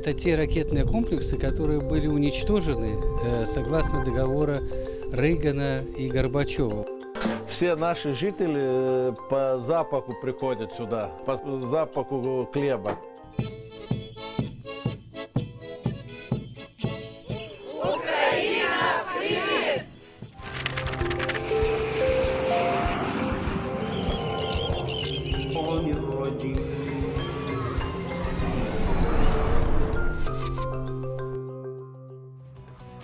Это те ракетные комплексы, которые были уничтожены э, согласно договора Рейгана и Горбачева. Все наши жители э, по запаху приходят сюда, по запаху хлеба.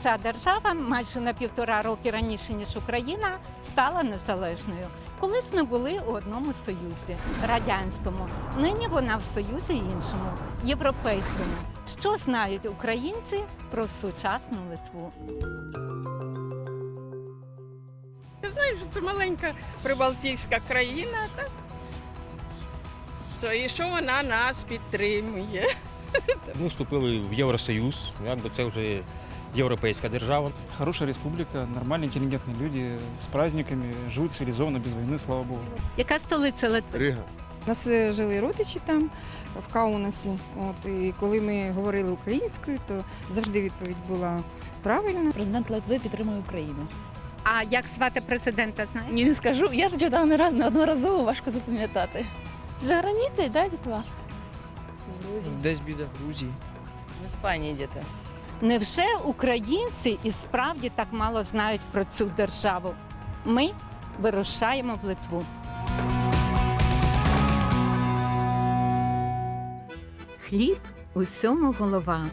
Ця держава майже на півтора роки раніше ніж Україна стала незалежною. Колись ми були у одному союзі радянському. Нині вона в союзі іншому, європейському. Що знають українці про сучасну Литву? Я знаю, що це маленька прибалтійська країна, так? Що, і що вона нас підтримує. Ми вступили в Євросоюз, якби це вже європейська держава. Хорошая республика, нормальные, интеллигентные люди с праздниками, живут цивилизованно, без войны, слава богу. Яка столиця Литви? Рига. У нас е, жили родичі там в Каунасі. От і коли ми говорили українською, то завжди відповідь була правильна. Президент Литви підтримує Україну. А як звати президента знаєте? Ні, не скажу. Я читала не раз неодноразово, важко запам'ятати. За границею, да, Литва? Десь біля Грузії. В Іспанії діти. Невже українці і справді так мало знають про цю державу? Ми вирушаємо в Литву. Хліб усьому голова.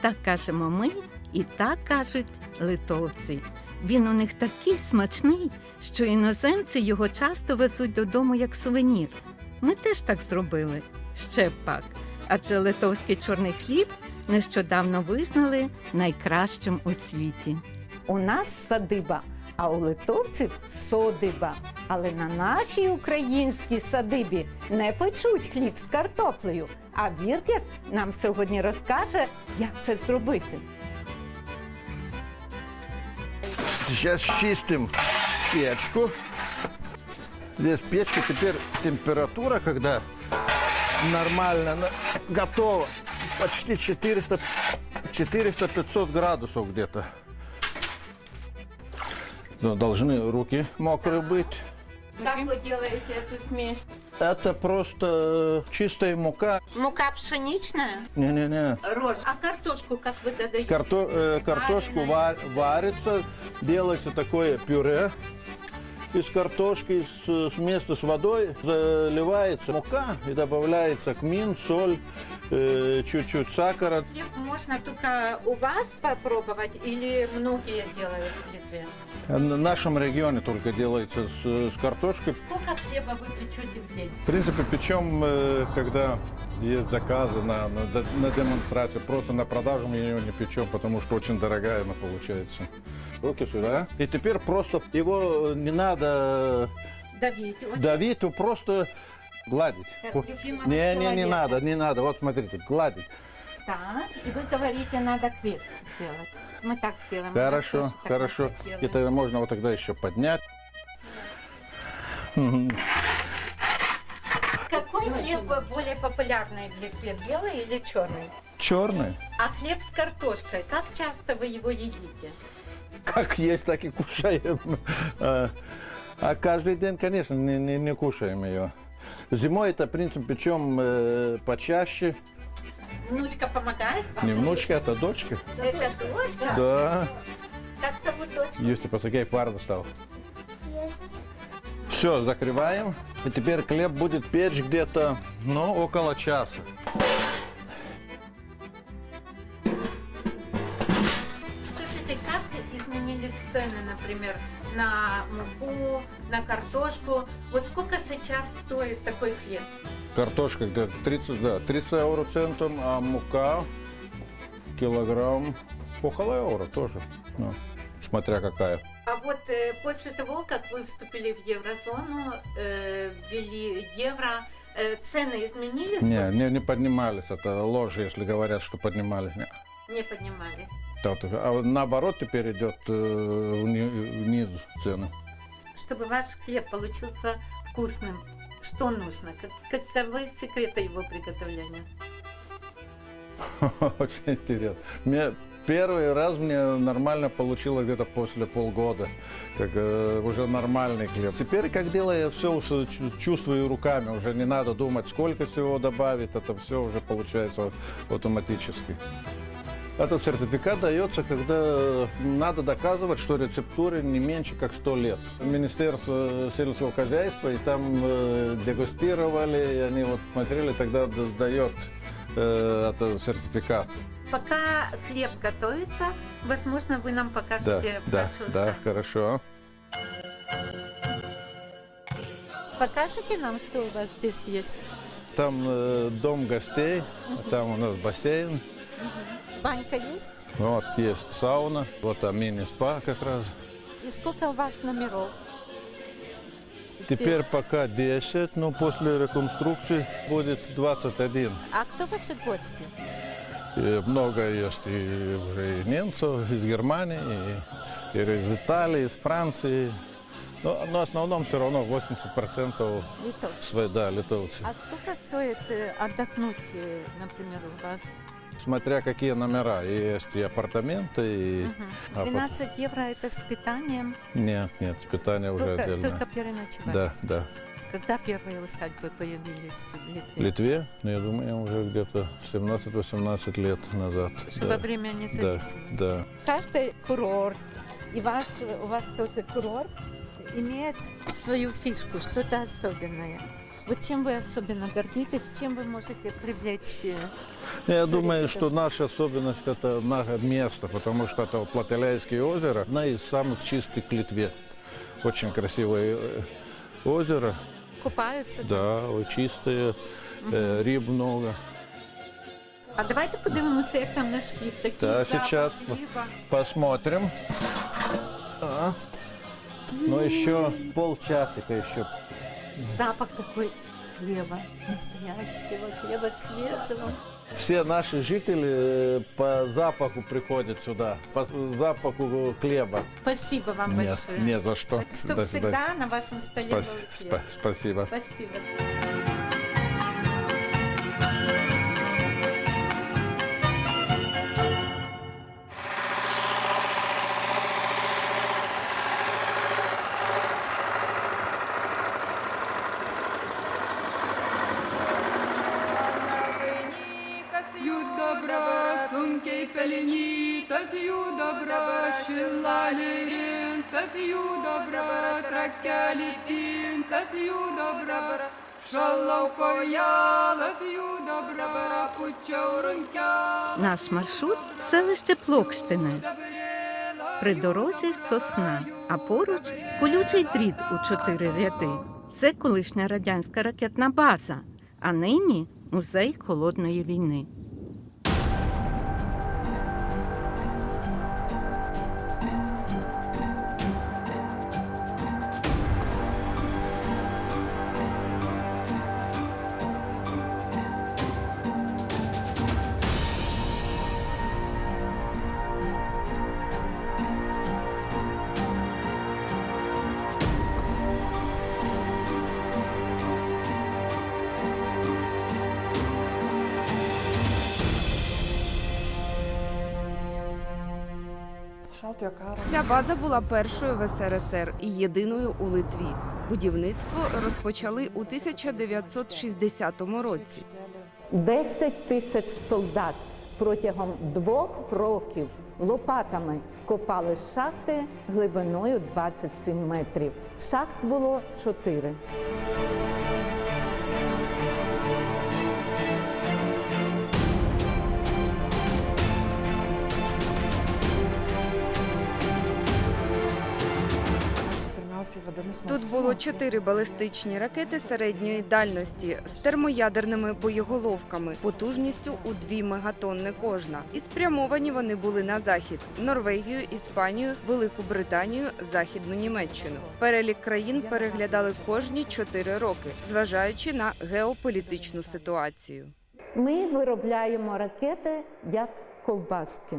Так кажемо ми і так кажуть литовці. Він у них такий смачний, що іноземці його часто везуть додому як сувенір. Ми теж так зробили. Ще пак. Адже литовський чорний хліб нещодавно визнали найкращим у світі. У нас садиба, а у литовців содиба. Але на нашій українській садибі не печуть хліб з картоплею. А Віркес нам сьогодні розкаже, як це зробити. Сейчас чистим печку. Здесь печка, теперь температура, когда нормально готова, почти 400 400-500 градусов где-то. Должны руки мокрые быть. Як ви робите цю смесь? Это просто э, чистая мука. Мука пшенична? Не-не-не. Рожь. А картошку как вы додаете? Карто, э, картошку ва- варится, делается такое пюре из картошки, с, с вместе с водой заливается мука и добавляется кмин, соль, чуть-чуть сахара. Хлеб можно только у вас попробовать или многие делают в Литве? В нашем регионе только делается с, с картошкой. Сколько хлеба вы печете в день? В принципе, печем, э, когда есть заказы на, на, на демонстрацию. Просто на продажу мы ее не печем, потому что очень дорогая она получается. Руки сюда. И теперь просто его не надо Давить. Давить, то просто гладить. Как Не, не, не человека. надо, не надо. Вот смотрите, гладить. Так, и вы говорите, надо крест сделать. Мы так сделаем. Хорошо, хорошо. Это можно вот тогда еще поднять. Какой хлеб более популярный в Литве, белый или черный? Черный. А хлеб с картошкой, как часто вы его едите? Как есть, так и кушаем. А, А каждый день, конечно, не, не- не кушаем ее. Зимой это, в принципе, печем э, почаще. Внучка помогает вам? Не внучка, это дочка. Это дочка? Да. Как зовут дочку? Юсти, посакей пар достал. Все, закрываем. И теперь хлеб будет печь где-то, ну, около часа. Скажите, как изменились цены, например, на муку, на картошку? Вот сколько сейчас стоит такой хлеб? Картошка где-то 30, да, 30 евро центом, а мука килограмм около евро тоже. Ну, смотря какая. А вот э, после того, как вы вступили в еврозону, э, ввели евро, э, цены изменились? Не, не, не поднимались. Это ложь, если говорят, что поднимались. Не. Не поднимались. Так. А наоборот теперь идет э, вни- вниз цены. Чтобы ваш хлеб получился вкусным, что нужно? Как- каковы секреты его приготовления? Очень интересно. Мне первый раз мне нормально получилось где-то после полгода, как э, уже нормальный хлеб. Теперь, как делаю, я все чувствую руками, уже не надо думать, сколько всего добавить, это все уже получается автоматически. Этот сертификат дается, когда надо доказывать, что рецептуре не меньше как 100 лет. Министерство сельского хозяйства, и там э, дегустировали, и они вот смотрели, тогда дает э, этот сертификат. Пока хлеб готовится, возможно, вы нам Да, покажете да, вашу да, сад. хорошо. Покажете нам, что у вас здесь есть? Там э, дом гостей, там у нас бассейн, Банька есть? вот есть сауна, вот там мини-спа как раз. И сколько у вас номеров? Теперь здесь? пока 10, но после реконструкции будет 21. А кто ваши гости? И много есть и уже и немцев из Германии, и, и из Италии, из Франции. Но, но в основном все равно 80% Литовцы. свои, да, литовцы. А сколько стоит э, отдохнуть, э, например, у вас? Смотря какие номера. Есть и апартаменты, и... Пот- 12 евро это с питанием, Нет, нет, питание уже только, отдельно. только переночевать. Да, да. Когда первые усадьбы появились в Литве? В Литве, ну, я думаю, уже где-то 17-18 лет назад. Во Да, время да, независимости. да. Каждый курорт, и ваш, у вас тоже курорт, имеет свою фишку, что-то особенное. Вот чем вы особенно гордитесь, чем вы можете привлечь? э, Я думаю, что наша особенность это наше место, потому что это Плателяйское озеро, одна из самых чистых в Литве. Очень красивое э, озеро, Купаються? да, очень чистое, э, рыб много. А давайте подивимося, як там наш хліб. Такий Да, запах сейчас. хліба. Посмотрим. А. Ну, еще полчасика еще. Запах такой хлеба, настоящего хлеба, свежего. Все наши жители э, по запаху приходят сюда, по запаху хлеба. Спасибо вам Нет, большое. не за что. Чтобы всегда на вашем столе Спас- был хлеб. спа- спасибо. Спасибо. Ю добра, сункей пелені, та ю добра, шилалерін, та ю добра, тракяліпін, та ю добра, шаллаукоя, та ю добра, пучаурункя. Наш маршрут селище Плокштине. При дорозі сосна, а поруч колючий дріт у чотири ряди. Це колишня радянська ракетна база, а нині музей холодної війни. Ця база була першою в СРСР і єдиною у Литві. Будівництво розпочали у 1960 році. 10 тисяч солдат протягом двох років лопатами копали шахти глибиною 27 метрів. Шахт було чотири. Тут було чотири балістичні ракети середньої дальності з термоядерними боєголовками потужністю у 2 мегатонни кожна. І спрямовані вони були на захід: Норвегію, Іспанію, Велику Британію, Західну Німеччину. Перелік країн переглядали кожні чотири роки, зважаючи на геополітичну ситуацію. Ми виробляємо ракети як ковбаски.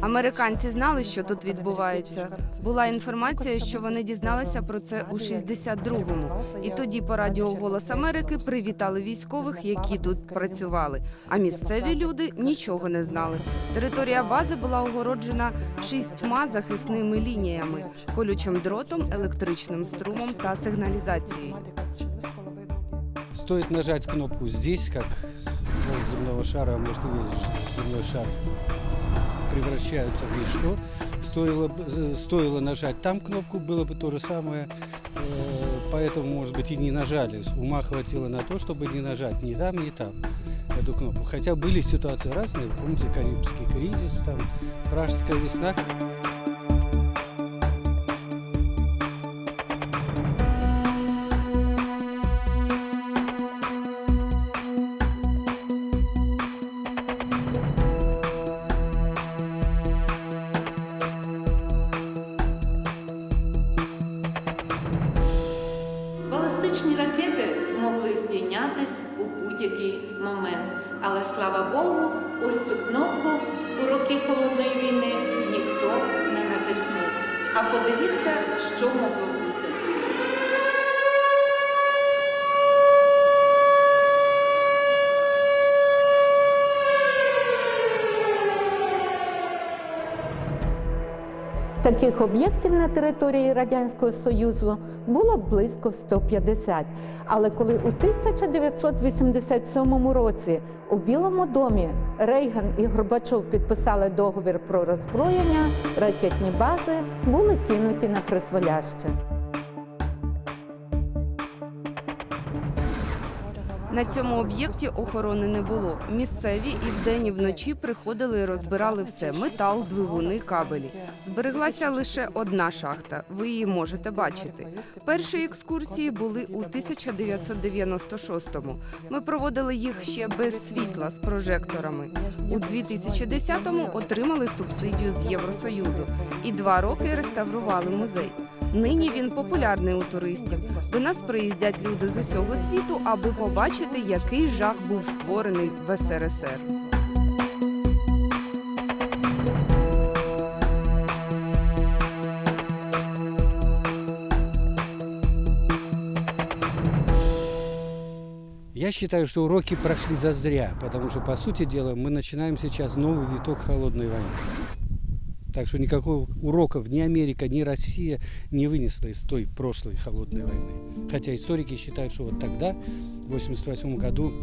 Американці знали, що тут відбувається. Була інформація, що вони дізналися про це у 62-му. І тоді по радіо Голос Америки привітали військових, які тут працювали. А місцеві люди нічого не знали. Територія бази була огороджена шістьма захисними лініями, колючим дротом, електричним струмом та сигналізацією. Стоит нажать кнопку здесь, пол земного шара, а может и весь земной шар превращаются в ничто. Стоило, э, стоило нажать там кнопку, было бы то же самое. Э, Поэтому, может быть, и не нажали. Ума хватило на то, чтобы не нажать ни там, ни там эту кнопку. Хотя были ситуации разные. Помните, Карибский кризис, там, Пражская весна. слава Богу, ось цю кнопку у роки холодної війни ніхто не натиснув. А подивіться, що могло Таких об'єктів на території Радянського Союзу було близько 150. Але коли у 1987 році у Білому домі Рейган і Горбачов підписали договір про роззброєння, ракетні бази були кинуті на призволяще. На цьому об'єкті охорони не було. Місцеві і вдень, і вночі приходили і розбирали все: метал, двигуни, кабелі. Збереглася лише одна шахта. Ви її можете бачити. Перші екскурсії були у 1996-му. Ми проводили їх ще без світла з прожекторами. У 2010-му отримали субсидію з Євросоюзу і два роки реставрували музей. Нині він популярний у туристів. До нас приїздять люди з усього світу, аби побачити, який жах був створений в СРСР. Я считаю, что уроки прошли зазря, потому что, по сути дела, мы начинаем сейчас новый виток холодной войны. Так что никакого уроков ни Америка, ни Россия не вынесла из той прошлой холодной войны. Хотя историки считают, что вот тогда, в 1988 году,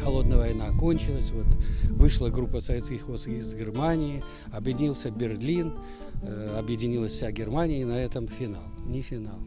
холодная война окончилась, вот вышла группа советских войск из Германии, объединился Берлин, э, объединилась вся Германия, и на этом финал. Не финал.